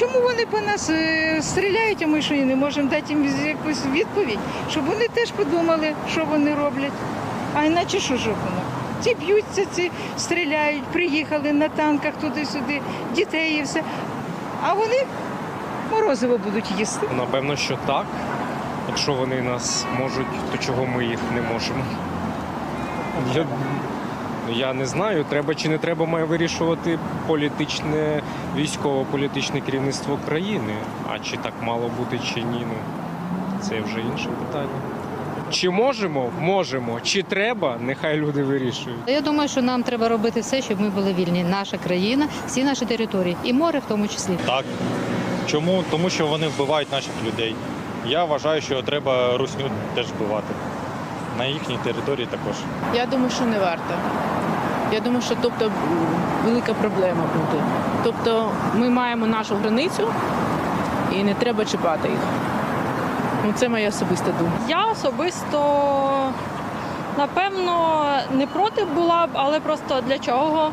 Чому вони по нас е, стріляють, а ми що і не можемо дати їм якусь відповідь, щоб вони теж подумали, що вони роблять. А іначе що ж воно? Ті б'ються, ці стріляють, приїхали на танках туди-сюди, дітей і все. А вони морозиво будуть їсти. Напевно, що так. Якщо вони нас можуть, то чого ми їх не можемо? Я, я не знаю, треба чи не треба має вирішувати політичне, військово-політичне керівництво країни. А чи так мало бути, чи ні, ну це вже інше питання. Чи можемо? Можемо. Чи треба? Нехай люди вирішують. Я думаю, що нам треба робити все, щоб ми були вільні. Наша країна, всі наші території, і море в тому числі. Так. Чому? Тому що вони вбивають наших людей. Я вважаю, що треба русню теж вбивати. На їхній території також. Я думаю, що не варто. Я думаю, що тобто велика проблема буде. Тобто ми маємо нашу границю і не треба чіпати їх. Ну, це моя особиста думка. Я особисто напевно не проти була б, але просто для чого?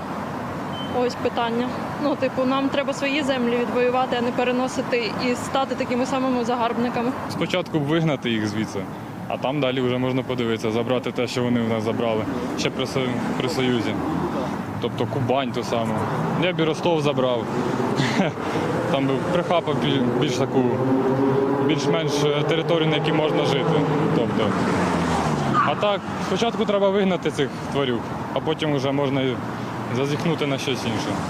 Ось питання. Ну, типу, нам треба свої землі відвоювати, а не переносити і стати такими самими загарбниками. Спочатку вигнати їх звідси, а там далі вже можна подивитися, забрати те, що вони в нас забрали ще при, при Союзі. Тобто Кубань ту саму. Я б і Ростов забрав. Там би прихапав більш таку, більш-менш е, територію, на якій можна жити. Тобто. А так, спочатку треба вигнати цих тварюк, а потім вже можна зазіхнути на щось інше.